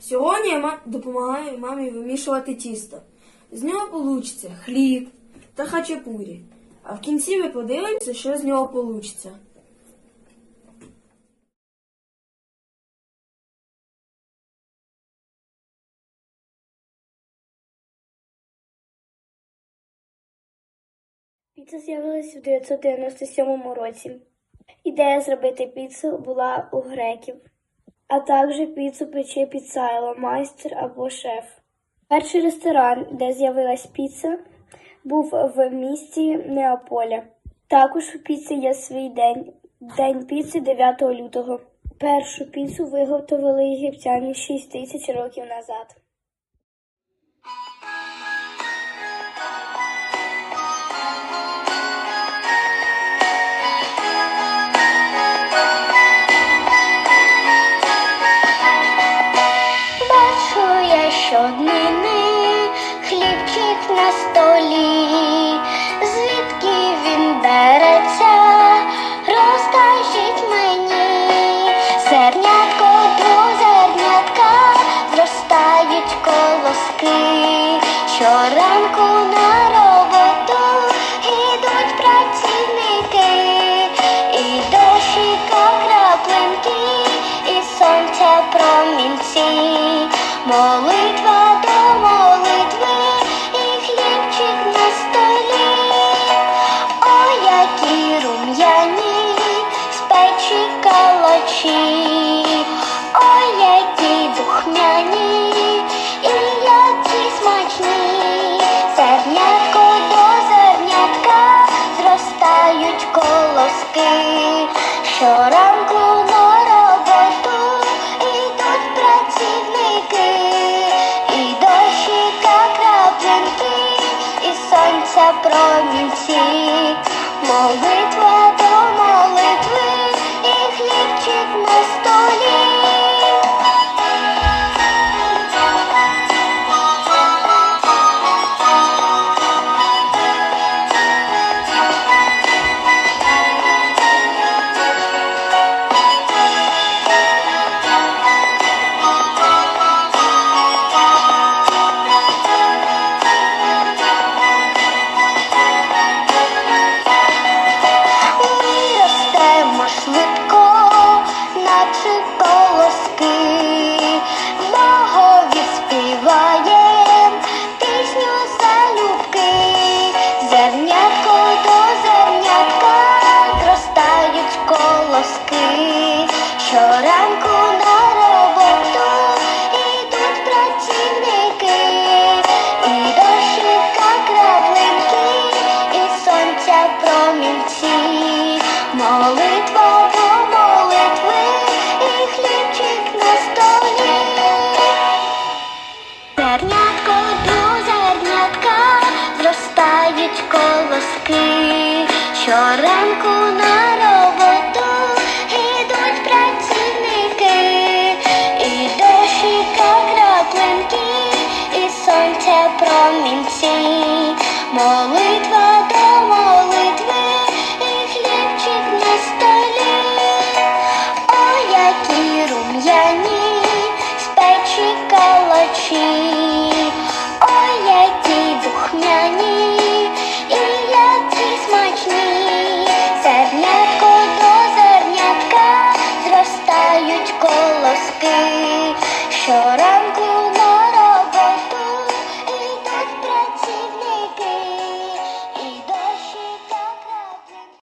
Сьогодні я допомагаю мамі вимішувати тісто. З нього получиться хліб та хачапурі. А в кінці ви подивитеся, що з нього получиться. Піца з'явилася в 997 році. Ідея зробити піцу була у греків, а також піцу пече піцайло, майстер або шеф. Перший ресторан, де з'явилась піца, був в місті Неаполя. Також у піці є свій день День піци 9 лютого. Першу піцу виготовили єгиптяни 6 тисяч років назад. Щоднини хлібчик на столі, звідки він береться, розкажіть мені, зернятко до зернятка зростають колоски, щоранку на роботу ідуть працівники, і дощика краплинки, і сонця промінці, молитва до молитви, і хлібчик на столі. О, які рум'яні з печі калачі, о, які духмяні, і смачні, зернятко до зернятка зростають колоски, молитва до щоранку на роботу ідуть працівники, і дощика краплинки, і сонця промінці, молитва до молитви, і хлібчик на столі. О, які рум'яні з калачі, колоски, щоранку